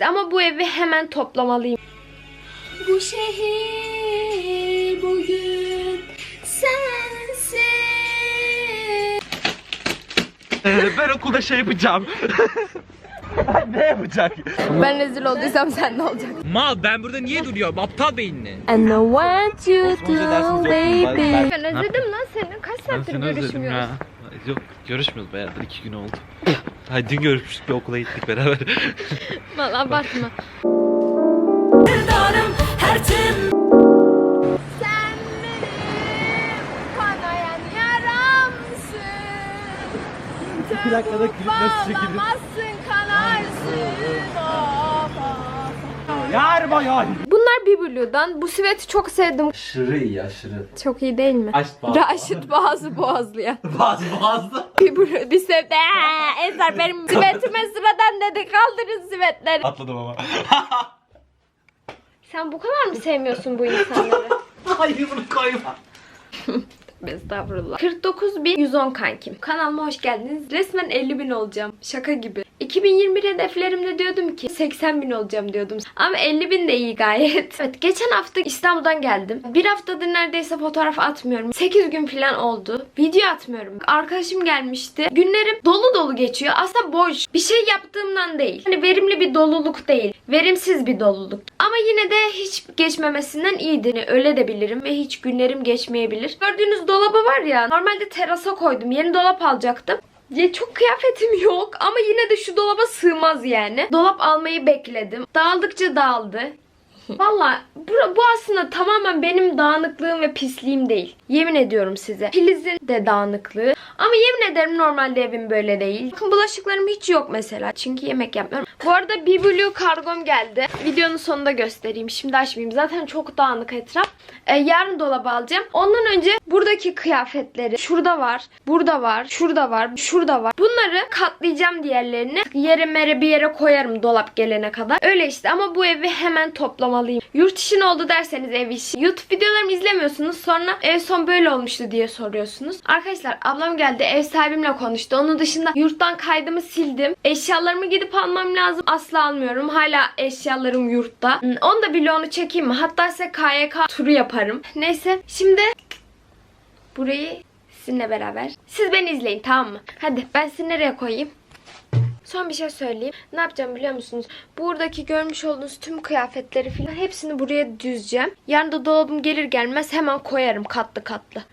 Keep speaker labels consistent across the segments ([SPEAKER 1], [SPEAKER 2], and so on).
[SPEAKER 1] Ama bu evi hemen toplamalıyım. Bu şehir bugün sensin.
[SPEAKER 2] ben okulda şey yapacağım. ne yapacak?
[SPEAKER 1] Ben rezil olduysam sen ne olacak?
[SPEAKER 3] Mal ben burada niye duruyorum? Aptal beyinli.
[SPEAKER 1] And I want you to baby.
[SPEAKER 2] Ben-
[SPEAKER 1] Ben özledim lan seni. Kaç saattir görüşmüyoruz.
[SPEAKER 2] Yok görüşmüyoruz bayağıdır iki gün oldu. Hayır dün görüşmüştük bir okula gittik beraber.
[SPEAKER 1] Valla abartma. Sen benim kanayan yaramsın.
[SPEAKER 2] İki dakikada klip nasıl çekilir?
[SPEAKER 1] Bağlamazsın kanarsın. Of.
[SPEAKER 2] Yar bayan.
[SPEAKER 1] Bunlar Biblu'dan. Bu siveti çok sevdim.
[SPEAKER 2] Aşırı iyi aşırı.
[SPEAKER 1] Çok iyi değil mi?
[SPEAKER 2] Aşk bazı.
[SPEAKER 1] Raşit Boğazı Boğazlı'ya.
[SPEAKER 2] Bazı bazı.
[SPEAKER 1] Biblu bir sevdi. Ee, Ezer benim sivetime sıradan dedi. Kaldırın sivetleri.
[SPEAKER 2] Atladım ama.
[SPEAKER 1] Sen bu kadar mı sevmiyorsun bu insanları?
[SPEAKER 2] Hayır bunu koyma.
[SPEAKER 1] Estağfurullah. 49.110 kankim. Kanalıma hoş geldiniz. Resmen 50 bin olacağım. Şaka gibi. 2021 hedeflerimde diyordum ki 80 bin olacağım diyordum. Ama 50 bin de iyi gayet. Evet geçen hafta İstanbul'dan geldim. Bir haftadır neredeyse fotoğraf atmıyorum. 8 gün falan oldu. Video atmıyorum. Arkadaşım gelmişti. Günlerim dolu dolu geçiyor. Aslında boş. Bir şey yaptığımdan değil. Hani verimli bir doluluk değil. Verimsiz bir doluluk. Ama yine de hiç geçmemesinden iyidir. Yani öyle de bilirim ve hiç günlerim geçmeyebilir. Gördüğünüz dolabı var ya normalde terasa koydum. Yeni dolap alacaktım. Ya çok kıyafetim yok ama yine de şu dolaba sığmaz yani. Dolap almayı bekledim. Dağıldıkça dağıldı. Valla bu, aslında tamamen benim dağınıklığım ve pisliğim değil. Yemin ediyorum size. Filiz'in de dağınıklığı. Ama yemin ederim normalde evim böyle değil. Bakın bulaşıklarım hiç yok mesela. Çünkü yemek yapmıyorum. Bu arada bir blue kargom geldi. Videonun sonunda göstereyim. Şimdi açmayayım. Zaten çok dağınık etraf. Ee, yarın dolaba alacağım. Ondan önce buradaki kıyafetleri şurada var, burada var, şurada var, şurada var. Bunları katlayacağım diğerlerini. Yere mere bir yere koyarım dolap gelene kadar. Öyle işte ama bu evi hemen toplamalıyım. Yurt işi ne oldu derseniz ev işi. YouTube videolarımı izlemiyorsunuz. Sonra ev son böyle olmuştu diye soruyorsunuz. Arkadaşlar ablam geldi ev sahibimle konuştu. Onun dışında yurttan kaydımı sildim. Eşyalarımı gidip almam lazım. Asla almıyorum. Hala eşyalarım yurtta. Hmm, Onu da vlogunu çekeyim mi? Hatta size KYK turu yaparım. Neyse şimdi burayı sizinle beraber. Siz beni izleyin tamam mı? Hadi ben sizi nereye koyayım? Son bir şey söyleyeyim. Ne yapacağım biliyor musunuz? Buradaki görmüş olduğunuz tüm kıyafetleri falan hepsini buraya düzeceğim. Yarın da dolabım gelir gelmez hemen koyarım katlı katlı.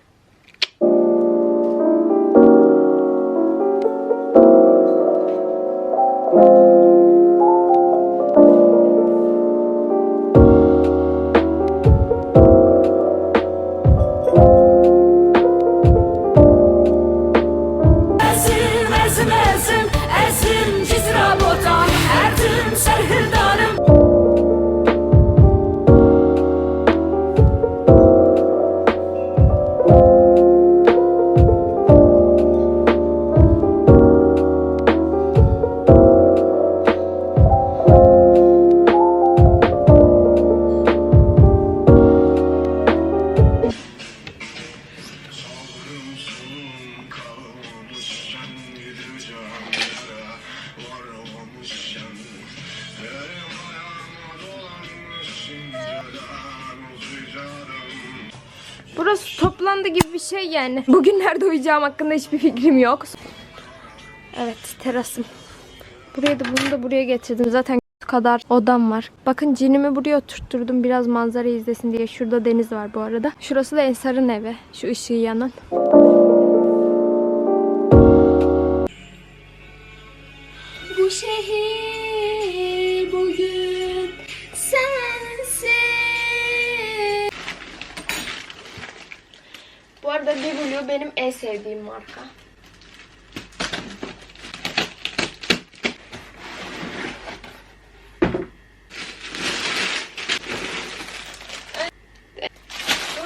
[SPEAKER 1] Burası toplandı gibi bir şey yani. Bugün nerede uyuyacağım hakkında hiçbir fikrim yok. Evet terasım. Buraya da bunu da buraya getirdim. Zaten kadar odam var. Bakın cinimi buraya oturtturdum biraz manzara izlesin diye. Şurada deniz var bu arada. Şurası da Ensar'ın evi. Şu ışığı yanan. Sevdiğim marka.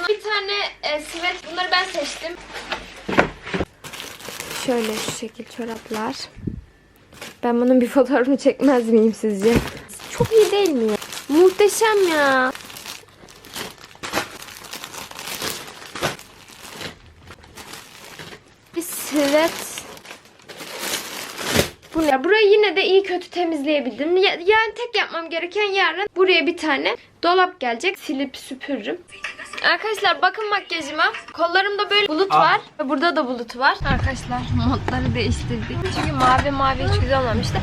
[SPEAKER 1] Bir tane e, sivet, bunları ben seçtim. Şöyle şu şekil çoraplar. Ben bunun bir fotoğrafını çekmez miyim sizce? Çok iyi değil mi ya? Muhteşem ya. Ne? Burayı yine de iyi kötü temizleyebildim. Ya- Yani tek yapmam gereken yarın buraya bir tane dolap gelecek. Silip süpürürüm. Arkadaşlar bakın makyajıma. Kollarımda böyle bulut
[SPEAKER 2] Ah.
[SPEAKER 1] var. Ve burada da bulut var. Arkadaşlar montları değiştirdik. Çünkü mavi mavi hiç güzel olmamıştı.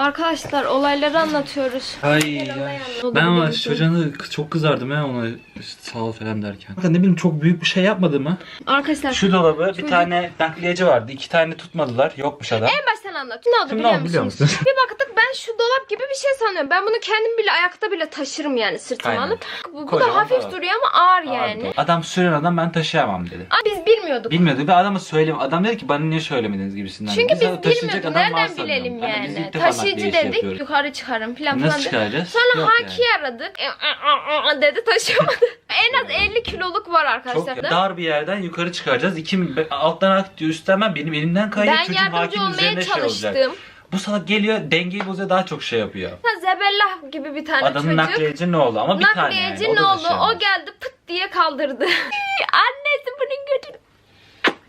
[SPEAKER 1] Arkadaşlar olayları anlatıyoruz.
[SPEAKER 2] Ay ya.
[SPEAKER 1] Oldu
[SPEAKER 2] Ben ama çocuğuna çok kızardım ya ona işte sağ ol falan derken. Kanka ne bileyim çok büyük bir şey yapmadı mı?
[SPEAKER 1] Arkadaşlar
[SPEAKER 2] Şu dolabı bir
[SPEAKER 1] Çocuk-
[SPEAKER 2] tane nakliyeci vardı. iki tane tutmadılar. Yokmuş adam.
[SPEAKER 1] en baştan anlat. Ne oldu
[SPEAKER 2] Şimdi ne
[SPEAKER 1] biliyor
[SPEAKER 2] oldu biliyor
[SPEAKER 1] musunuz?
[SPEAKER 2] musun?
[SPEAKER 1] bir baktık ben şu dolap gibi bir şey sanıyorum. Ben bunu kendim bile ayakta bile taşırım yani sırtıma
[SPEAKER 2] Aynen.
[SPEAKER 1] alıp. Bu, bu da hafif
[SPEAKER 2] dolap.
[SPEAKER 1] duruyor ama ağır yani.
[SPEAKER 2] Vardı. Adam süren adam ben taşıyamam dedi.
[SPEAKER 1] Ama biz bilmiyorduk.
[SPEAKER 2] Bilmiyordu ve adama söyleyeyim. Adam dedi ki bana niye söylemediniz gibisinden.
[SPEAKER 1] Çünkü biz
[SPEAKER 2] taşıyacak
[SPEAKER 1] bilmiyorduk.
[SPEAKER 2] adam var
[SPEAKER 1] Nereden
[SPEAKER 2] sanıyorum.
[SPEAKER 1] bilelim
[SPEAKER 2] Hani biz
[SPEAKER 1] yani.
[SPEAKER 2] ilk defa İşi
[SPEAKER 1] dedik.
[SPEAKER 2] yapıyoruz.
[SPEAKER 1] Yukarı çıkarım falan falan.
[SPEAKER 2] Nasıl çıkaracağız?
[SPEAKER 1] Sonra
[SPEAKER 2] Yok
[SPEAKER 1] Haki'yi aradık. E, dedi taşıyamadı. en az 50 kiloluk var arkadaşlar.
[SPEAKER 2] Çok dar bir yerden yukarı çıkaracağız. İki, alttan ak diyor üstten ben benim elimden kayıyor.
[SPEAKER 1] ben
[SPEAKER 2] Çocuğun
[SPEAKER 1] yardımcı olmaya
[SPEAKER 2] şey olacak.
[SPEAKER 1] çalıştım.
[SPEAKER 2] Bu salak geliyor dengeyi bozuyor daha çok şey yapıyor.
[SPEAKER 1] Ha, Zebellah gibi bir tane
[SPEAKER 2] Adamın
[SPEAKER 1] çocuk.
[SPEAKER 2] nakliyeci ne oldu ama bir tane yani.
[SPEAKER 1] Nakliyeci ne oldu?
[SPEAKER 2] taşıyamaz.
[SPEAKER 1] O geldi pıt diye kaldırdı. Annesi bunun götünü.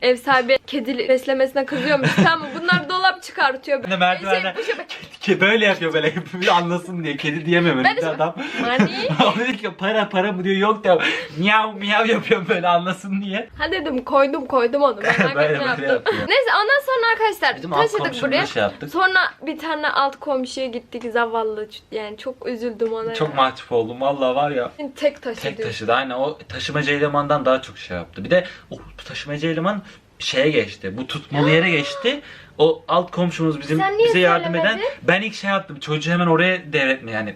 [SPEAKER 1] Ev sahibi kedi beslemesine kızıyormuş. tamam bunlar dolap çıkartıyor.
[SPEAKER 2] Ben de merdivenden
[SPEAKER 1] Şey, bu şey-
[SPEAKER 2] Ki böyle yapıyor böyle bir anlasın diye kedi diyemiyor
[SPEAKER 1] Ben de-
[SPEAKER 2] bir adam.
[SPEAKER 1] Mani.
[SPEAKER 2] o dedi ki para para mı diyor yok da miyav miyav yapıyor böyle anlasın diye.
[SPEAKER 1] Ha dedim koydum koydum onu. Ben
[SPEAKER 2] Böyle
[SPEAKER 1] böyle
[SPEAKER 2] böyle
[SPEAKER 1] yaptım.
[SPEAKER 2] yapıyor.
[SPEAKER 1] Neyse ondan sonra arkadaşlar
[SPEAKER 2] Bizim alt
[SPEAKER 1] taşıdık
[SPEAKER 2] komşumuzla
[SPEAKER 1] buraya.
[SPEAKER 2] şey yaptık.
[SPEAKER 1] Sonra bir tane alt komşuya gittik zavallı. Yani çok üzüldüm ona.
[SPEAKER 2] Çok
[SPEAKER 1] ya.
[SPEAKER 2] mahcup oldum valla var ya.
[SPEAKER 1] Tek taşıdı.
[SPEAKER 2] Tek taşıdı aynen o taşımacı elemandan daha çok şey yaptı. Bir de o taşımacı eleman şeye geçti. Bu tutmalı yere geçti. O alt komşumuz bizim
[SPEAKER 1] Sen niye
[SPEAKER 2] bize yardım eden.
[SPEAKER 1] söylemedin?
[SPEAKER 2] Ben ilk şey yaptım. Çocuğu hemen oraya devretme yani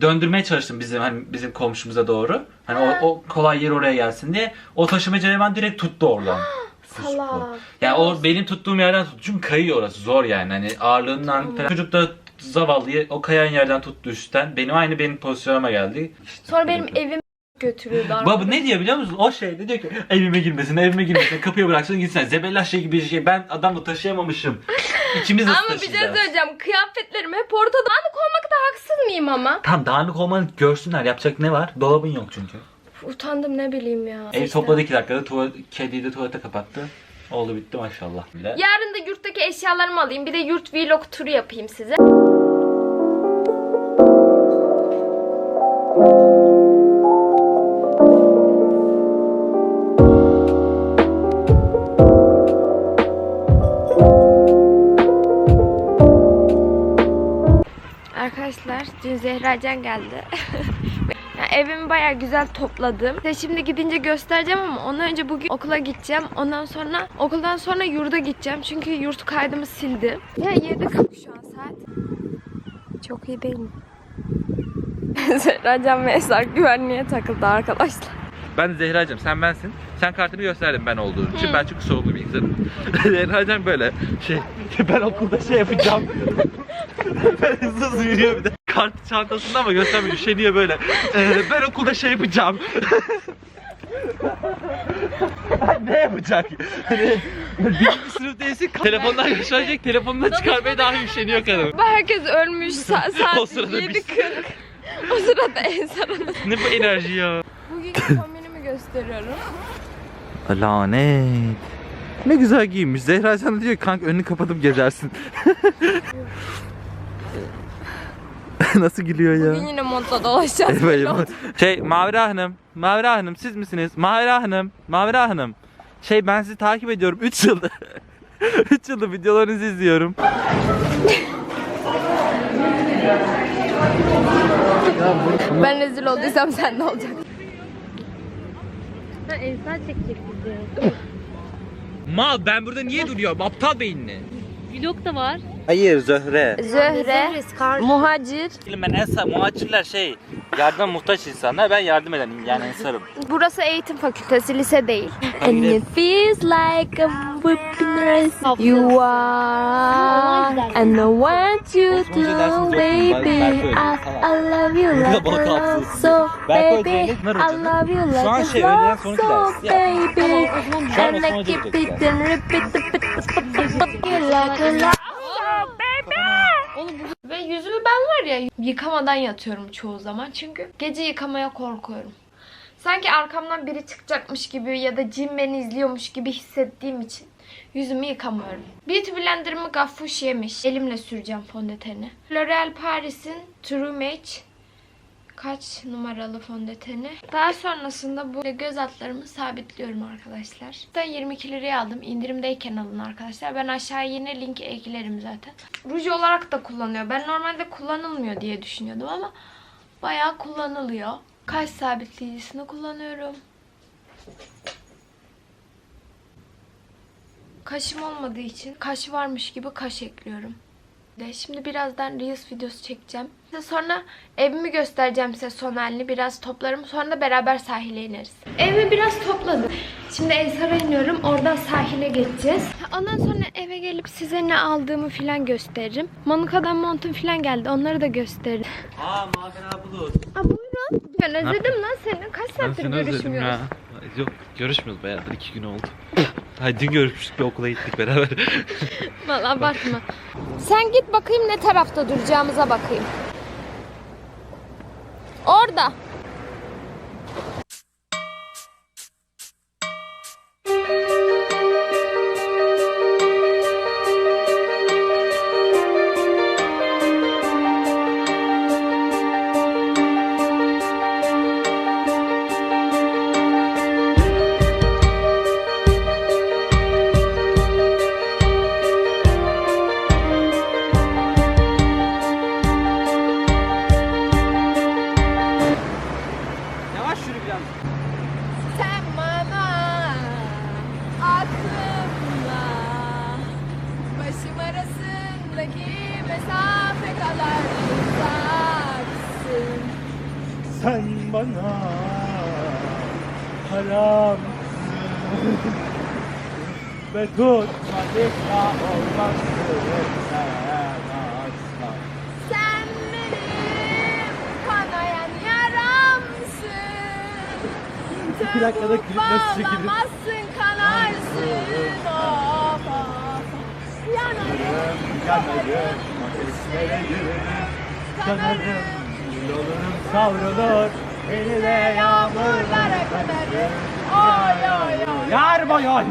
[SPEAKER 2] döndürmeye çalıştım bizim hani bizim komşumuza doğru. Hani
[SPEAKER 1] Ha.
[SPEAKER 2] o, o kolay yer oraya gelsin diye. O taşımacı eleman direkt tuttu oradan.
[SPEAKER 1] Salak.
[SPEAKER 2] Yani o benim tuttuğum yerden tuttu. Çünkü kayıyor orası zor yani. Hani ağırlığından falan. Çocuk da zavallıyı o kayan yerden tuttu üstten. Benim aynı benim pozisyonuma geldi. İşte
[SPEAKER 1] Sonra benim evim götürüyordu.
[SPEAKER 2] Baba ne diyor biliyor musun? O şey de diyor ki evime girmesin, evime girmesin, kapıya bıraksın gitsin. Zebellah şey gibi bir şey. Ben adamla taşıyamamışım. İkimiz nasıl
[SPEAKER 1] Ama bir şey
[SPEAKER 2] taşıyacağız?
[SPEAKER 1] söyleyeceğim. Kıyafetlerim hep ortada. Dağınık olmakta haksız mıyım ama?
[SPEAKER 2] Tam dağınık olmanı görsünler. Yapacak ne var? Dolabın yok çünkü.
[SPEAKER 1] Uf, Utandım ne bileyim ya.
[SPEAKER 2] Ev topladı iki dakikada. Tuvalet, kediyi de tuvalete kapattı. Oldu bitti maşallah. Bile.
[SPEAKER 1] Yarın da yurttaki eşyalarımı alayım. Bir de yurt vlog turu yapayım size. Arkadaşlar dün Zehracan geldi. Yani evimi baya güzel topladım. Size şimdi gidince göstereceğim ama ondan önce bugün okula gideceğim. Ondan sonra okuldan sonra yurda gideceğim. Çünkü yurt kaydımı sildi. Ya 7.40 şu an saat. Çok iyi değil mi? Zehracan ve Eser güvenliğe takıldı arkadaşlar.
[SPEAKER 3] Ben Zehra'cığım sen bensin. Sen kartını gösterdin ben olduğum için. Ben çünkü sorumlu bir insanım. Zehra'cığım böyle şey ben okulda şey yapacağım. ben hızlı hızlı yürüyor bir de. Kart çantasında ama göstermiyor. Üşeniyor böyle. Ee, ben okulda şey yapacağım. ne yapacak? Hani birinci sınıf değilsin. Telefondan gösterecek. Telefonunu çıkarmaya dahi üşeniyor kadın.
[SPEAKER 1] Herkes ölmüş sa- saat
[SPEAKER 3] O sırada
[SPEAKER 1] 7.40.
[SPEAKER 3] biz-
[SPEAKER 1] O sırada Eser
[SPEAKER 3] Ne bu enerji ya?
[SPEAKER 1] Bugünkü kombinimi gösteriyorum.
[SPEAKER 3] Lanet. Ne güzel giyinmiş. Zehra sana diyor ki, kanka önünü kapatıp gezersin. Nasıl gülüyor ya?
[SPEAKER 1] Bugün yine modda dolaşacağız.
[SPEAKER 3] Eyvah. Şey Mavra Hanım. Mavra Hanım siz misiniz? Mavra Hanım. Mavra Hanım. Şey ben sizi takip ediyorum 3 yıldır. 3 yıldır videolarınızı izliyorum.
[SPEAKER 1] Ben rezil olduysam sen de olacaksın.
[SPEAKER 3] Mal ben burada niye duruyorum? Aptal beyinli.
[SPEAKER 4] Vlog da var.
[SPEAKER 2] Hayır Zöhre.
[SPEAKER 1] Zöhre, muhacir.
[SPEAKER 2] Ben ensar, muhacirler şey yardım muhtaç insanlar. Ben yardım eden yani ensarım.
[SPEAKER 1] Burası eğitim fakültesi, lise değil. And it feels like I'm whipping. You are, and I want you to, baby. I, I love you like love so, baby. I love you like
[SPEAKER 2] şey,
[SPEAKER 1] love so, baby. And I keep it and repeat, repeat, repeat, you like I love. Ve yüzümü ben var ya yıkamadan yatıyorum çoğu zaman çünkü gece yıkamaya korkuyorum. Sanki arkamdan biri çıkacakmış gibi ya da cin beni izliyormuş gibi hissettiğim için yüzümü yıkamıyorum. Beauty blenderımı gaffuş yemiş. Elimle süreceğim fondöteni. L'Oreal Paris'in True Match kaç numaralı fondöteni. Daha sonrasında bu göz altlarımı sabitliyorum arkadaşlar. Ben 22 liraya aldım. İndirimdeyken alın arkadaşlar. Ben aşağıya yine link eklerim zaten. Ruj olarak da kullanıyor. Ben normalde kullanılmıyor diye düşünüyordum ama bayağı kullanılıyor. Kaş sabitleyicisini kullanıyorum. Kaşım olmadığı için kaş varmış gibi kaş ekliyorum. De şimdi birazdan Reels videosu çekeceğim. Sonra evimi göstereceğim size son halini. Biraz toplarım. Sonra da beraber sahile ineriz. Evimi biraz topladım. Şimdi Ensar'a iniyorum. Oradan sahile geçeceğiz. Ondan sonra eve gelip size ne aldığımı falan gösteririm. Manuka'dan montum falan geldi. Onları da gösteririm.
[SPEAKER 3] Aa Mavera Bulut.
[SPEAKER 1] Aa buyurun. Ben özledim lan seni. Kaç saattir görüşmüyoruz.
[SPEAKER 3] ya. Yok görüşmüyoruz bayağıdır iki gün oldu. Hayır dün görüşmüştük bir okula gittik beraber.
[SPEAKER 1] Valla abartma. Sen git bakayım ne tarafta duracağımıza bakayım. Orada. Sen bana
[SPEAKER 3] haram ve tutmadıkça olmazsın sen asla.
[SPEAKER 1] Sen benim kanayan yaramsın.
[SPEAKER 3] İki dakikada klip nasıl çekilir?
[SPEAKER 1] Kanarsın. Yanarım.
[SPEAKER 3] Yanarım, ateşlere yürürüm, kanarım, savrulur, beni de yağmurlara kanarım.
[SPEAKER 1] Oy oy oy.
[SPEAKER 3] Yar boy oy!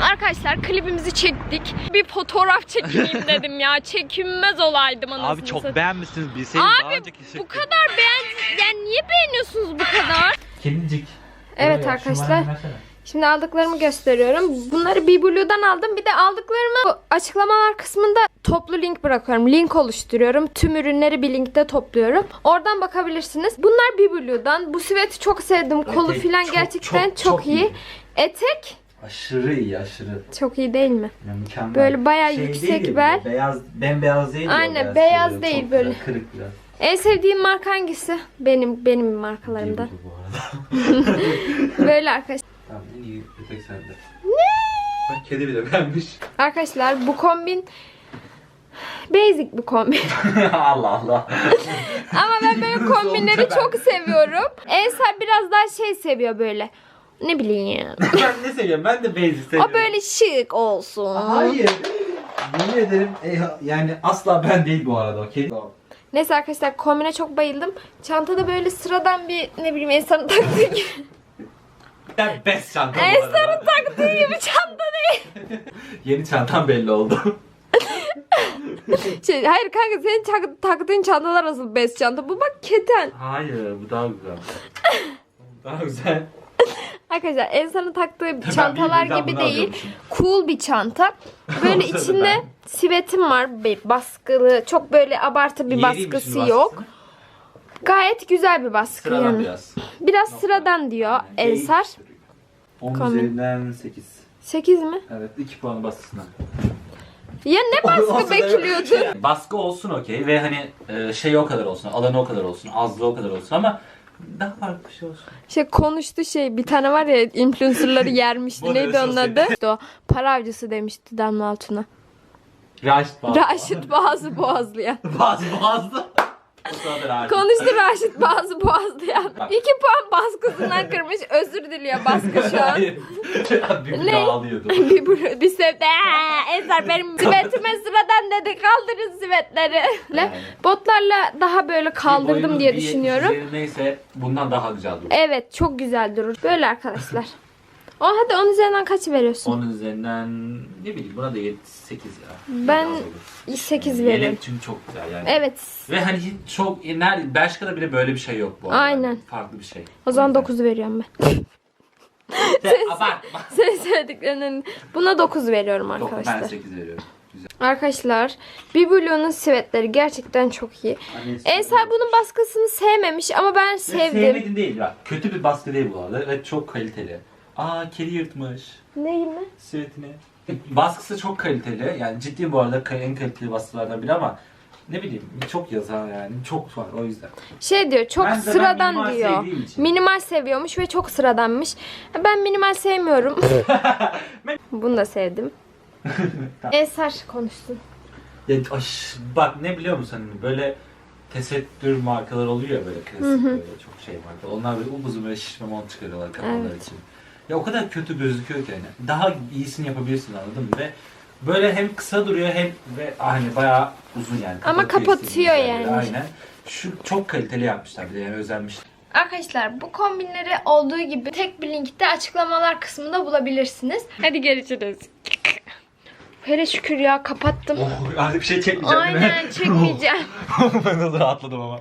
[SPEAKER 1] Arkadaşlar klibimizi çektik. Bir fotoğraf çekeyim dedim ya. Çekinmez olaydım anasını
[SPEAKER 3] Abi çok
[SPEAKER 1] satayım.
[SPEAKER 3] beğenmişsiniz bilseydim daha
[SPEAKER 1] Abi
[SPEAKER 3] önceki
[SPEAKER 1] bu kadar beğen... Yani niye beğeniyorsunuz bu kadar?
[SPEAKER 2] Kedicik.
[SPEAKER 1] Evet arkadaşlar. Şimdi aldıklarımı gösteriyorum. Bunları Biblu'dan aldım. Bir de aldıklarımı açıklamalar kısmında toplu link bırakıyorum. Link oluşturuyorum. Tüm ürünleri bir linkte topluyorum. Oradan bakabilirsiniz. Bunlar Biblu'dan. Bu siveti çok sevdim. Kolu
[SPEAKER 2] Etek
[SPEAKER 1] falan
[SPEAKER 2] çok,
[SPEAKER 1] gerçekten çok,
[SPEAKER 2] çok, çok
[SPEAKER 1] iyi.
[SPEAKER 2] iyi.
[SPEAKER 1] Etek
[SPEAKER 2] Aşırı iyi aşırı.
[SPEAKER 1] çok iyi değil mi?
[SPEAKER 2] Yani mükemmel.
[SPEAKER 1] Böyle bayağı
[SPEAKER 2] Şey
[SPEAKER 1] yüksek
[SPEAKER 2] değil de
[SPEAKER 1] bel.
[SPEAKER 2] Beyaz, bembeyaz değil
[SPEAKER 1] Aynen, beyaz
[SPEAKER 2] böyle
[SPEAKER 1] değil
[SPEAKER 2] çok
[SPEAKER 1] böyle.
[SPEAKER 2] güzel, Kırık biraz.
[SPEAKER 1] En sevdiğim marka hangisi? Benim benim markalarımdan. Böyle arkadaşlar.
[SPEAKER 2] Tamam en iyi köpek sende. Ne? Bak kedi bile beğenmiş.
[SPEAKER 1] Arkadaşlar bu kombin basic bir kombin.
[SPEAKER 2] Allah Allah.
[SPEAKER 1] Ama ben böyle kombinleri çok seviyorum. Ensar biraz daha şey seviyor böyle. Ne bileyim.
[SPEAKER 2] ben ne seviyorum? Ben de basic seviyorum.
[SPEAKER 1] O böyle şık olsun.
[SPEAKER 2] Hayır. Yemin ederim e, yani asla ben değil bu arada o kedi.
[SPEAKER 1] Neyse arkadaşlar kombine çok bayıldım. Çantada böyle sıradan bir ne bileyim Ensar'ın taktığı gibi.
[SPEAKER 2] Ben best çanta bu arada.
[SPEAKER 1] taktığı gibi çanta değil.
[SPEAKER 2] Yeni çantam belli oldu.
[SPEAKER 1] Şey, hayır kanka senin tak- taktığın çantalar asıl best çanta. Bu bak keten.
[SPEAKER 2] Hayır bu daha güzel. daha güzel.
[SPEAKER 1] Arkadaşlar Ensar'ın taktığı çantalar
[SPEAKER 2] bir- ben
[SPEAKER 1] gibi
[SPEAKER 2] bunu
[SPEAKER 1] değil.
[SPEAKER 2] alıyormuşum.
[SPEAKER 1] Cool bir çanta. Böyle içinde
[SPEAKER 2] ben.
[SPEAKER 1] sivetim var. Bir baskılı. Çok böyle abartı bir
[SPEAKER 2] Yeriymiş
[SPEAKER 1] baskısı
[SPEAKER 2] mi
[SPEAKER 1] yok. Gayet güzel bir baskı
[SPEAKER 2] Sıradan
[SPEAKER 1] yani.
[SPEAKER 2] biraz.
[SPEAKER 1] Biraz sıradan diyor
[SPEAKER 2] Yani
[SPEAKER 1] Ensar.
[SPEAKER 2] değil. 10
[SPEAKER 1] Kombin.
[SPEAKER 2] üzerinden 8.
[SPEAKER 1] 8 mi?
[SPEAKER 2] Evet 2 puanı baskısına.
[SPEAKER 1] Ya ne baskı bekliyordun?
[SPEAKER 2] Baskı olsun okey ve hani e, şey o kadar olsun, alanı o kadar olsun, azlığı o kadar olsun ama daha farklı bir şey olsun.
[SPEAKER 1] Şey konuştu şey bir tane var ya influencerları yermişti. Neydi onun adı?
[SPEAKER 2] sosyete.
[SPEAKER 1] O para avcısı demişti Damla Altun'a.
[SPEAKER 2] Raşit bazı.
[SPEAKER 1] Raşit Boğazı Boğazlı'ya.
[SPEAKER 2] Bazı bazı.
[SPEAKER 1] Konuştu Raşit bazı boğazlayan. İki puan baskısından kırmış. Özür diliyor baskı şu an.
[SPEAKER 2] bir
[SPEAKER 1] Ne?
[SPEAKER 2] dağılıyordu.
[SPEAKER 1] bir bir, bir. Ee, Eser benim sivetime sıradan dedi. Kaldırın sivetleri.
[SPEAKER 2] Yani.
[SPEAKER 1] Botlarla daha böyle kaldırdım diye düşünüyorum.
[SPEAKER 2] 70 neyse bundan daha güzel durur.
[SPEAKER 1] Evet çok güzel durur. Böyle arkadaşlar. O hadi onun üzerinden kaç veriyorsun?
[SPEAKER 2] Onun üzerinden ne bileyim buna da 7 8 ya.
[SPEAKER 1] Ben
[SPEAKER 2] Biraz olur.
[SPEAKER 1] 8
[SPEAKER 2] Yelek
[SPEAKER 1] veririm.
[SPEAKER 2] çünkü çok güzel yani.
[SPEAKER 1] Evet.
[SPEAKER 2] Ve hani çok nerede Belçika'da bile böyle bir şey yok bu arada.
[SPEAKER 1] Aynen.
[SPEAKER 2] Farklı bir şey.
[SPEAKER 1] O zaman
[SPEAKER 2] yüzden-
[SPEAKER 1] 9 veriyorum ben.
[SPEAKER 2] Sen abartma.
[SPEAKER 1] Senin söylediklerinin buna 9 veriyorum
[SPEAKER 2] Yok, ben
[SPEAKER 1] arkadaşlar.
[SPEAKER 2] 8 veriyorum. Güzel.
[SPEAKER 1] Arkadaşlar Bibulio'nun sivetleri gerçekten çok iyi. Ensar bunun baskısını sevmemiş ama ben sevdim.
[SPEAKER 2] Sevmedin değil bak. Kötü bir baskı değil bu arada ve çok kaliteli. Aa kedi yırtmış
[SPEAKER 1] Neyim mi?
[SPEAKER 2] sivetini. Baskısı çok kaliteli. Yani ciddi bu arada en kaliteli baskılardan biri ama ne bileyim çok yazar yani. Çok var o yüzden.
[SPEAKER 1] Şey diyor çok
[SPEAKER 2] Ben
[SPEAKER 1] sıradan
[SPEAKER 2] minimal
[SPEAKER 1] diyor. Minimal seviyormuş ve çok sıradanmış. Ben minimal sevmiyorum. Bunu da sevdim. Ensar konuşsun.
[SPEAKER 2] Ya, aş, bak ne biliyor musun hani böyle tesettür markalar oluyor ya böyle klasik böyle çok şey markalar. Onlar böyle upuzun böyle şişme mont çıkarıyorlar kafaları
[SPEAKER 1] Evet.
[SPEAKER 2] için. Ya o kadar kötü gözüküyor ki hani. Daha iyisini yapabilirsin anladın mı? Ve böyle hem kısa duruyor hem ve hani bayağı uzun yani.
[SPEAKER 1] Ama
[SPEAKER 2] Kapatıyor yerleri.
[SPEAKER 1] yani.
[SPEAKER 2] Aynen. Şu çok kaliteli yapmışlar bir de yani özenmiş.
[SPEAKER 1] Arkadaşlar bu kombinleri olduğu gibi tek bir linkte açıklamalar kısmında bulabilirsiniz. Hadi görüşürüz. Hele şükür ya kapattım.
[SPEAKER 2] Oh artık bir şey çekmeyeceğim
[SPEAKER 1] Aynen çekmeyeceğim.
[SPEAKER 2] ben de rahatladım ama.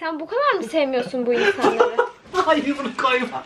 [SPEAKER 1] Sen bu kadar mı sevmiyorsun bu insanları?
[SPEAKER 2] Hayır bunu koyma.